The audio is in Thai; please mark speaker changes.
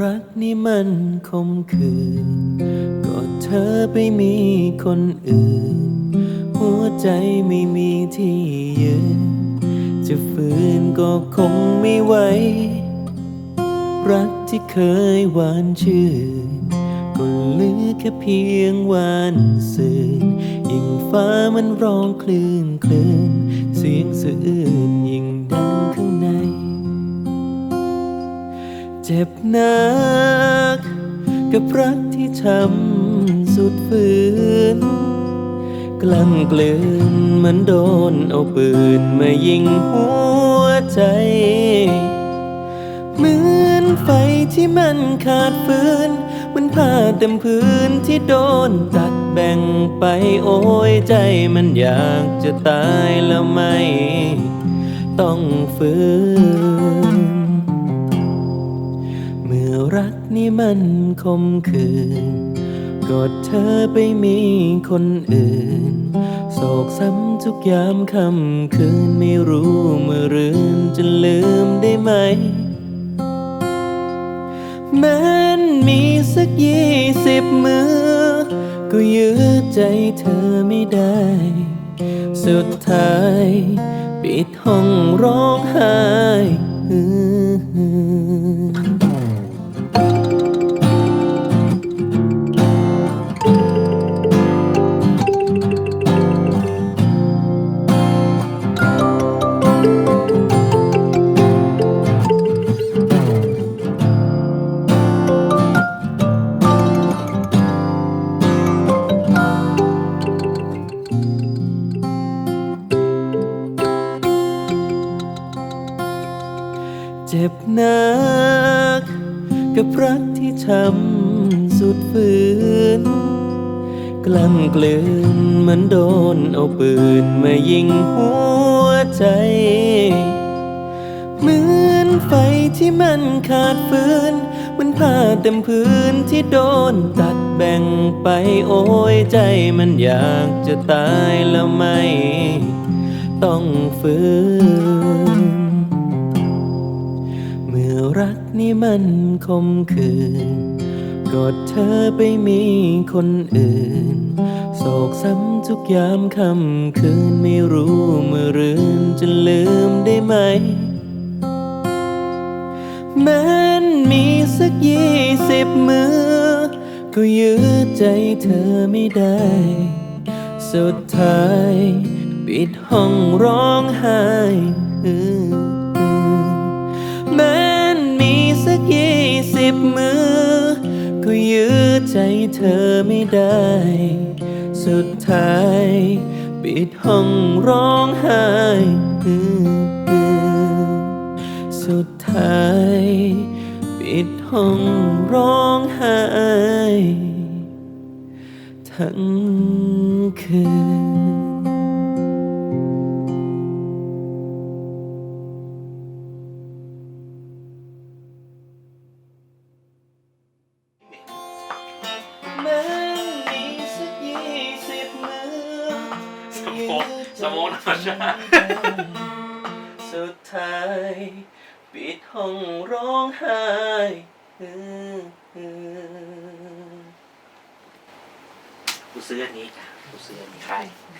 Speaker 1: รักนี่มันคมคืนก็เธอไปมีคนอื่น หัวใจไม่มีที่ยืน จะฝืนก็คงไม่ไหว รักที่เคยหวานชื่นก็เหลือแค่เพียงหวานสื่นยิ่งฟ้ามันร้องคลื่นคลื่น เสียงสะอื้นยิ่งดังขึ้น เจ็บนัก กับรักที่ช้ำสุดฝืน กลั้นกลืนเหมือนโดนเอาปืนมายิงหัวใจ เหมือนไฟที่มันขาดฟืนมันผ้าเต็มพื้นที่โดนตัดแบ่งไปโอ้ยใจมันอยากจะตายแล้วไม่ ต้องฝืน อรักนี่มันคมคืนกอดเธอไปมีคนอื่น โศกซ้ำทุกยามค่ำคืนไม่รู้เมื่อรืนจะลืมได้ไหมแม้นมีสักยี่สิบมือ ก็ยื้อใจเธอไม่ได้ สุดท้าย ปิดห้องร้องไห้ จ็บนัก กับรักที่ช้ำสุดฝืน กลั้นกลืนเหมือนโดนเอาปืนมายิงหัวใจ เหมือนไฟที่มันขาดฟืนมันผ้าเต็มพื้นที่โดนตัดแบ่งไปโอ้ยใจมันอยากจะตายแล้วไม่ ต้องฝืน รักนี่มันคมคืนกอดเธอไปมีคนอื่น โศกซ้ำทุกยามค่ำคืนไม่รู้เมื่อรืนจะลืมได้ไหมแม้นมีสักยี่สิบมือ ก็ยื้อใจเธอไม่ได้ สุดท้าย ปิดห้องร้องไห้ สิบมือ ก็ยื้อใจเธอไม่ได้ สุดท้าย ปิดห้องร้องไห้ฮือสุดท้าย ปิดห้องร้องไห้ทั้งคืน
Speaker 2: มองสมองธรรมชาติ
Speaker 1: สุดท้ายปิดห้องร้องไห้ฮือฮือ
Speaker 2: กูซื้ออันนี้จ้ะกูซื้ออันนี้ใคร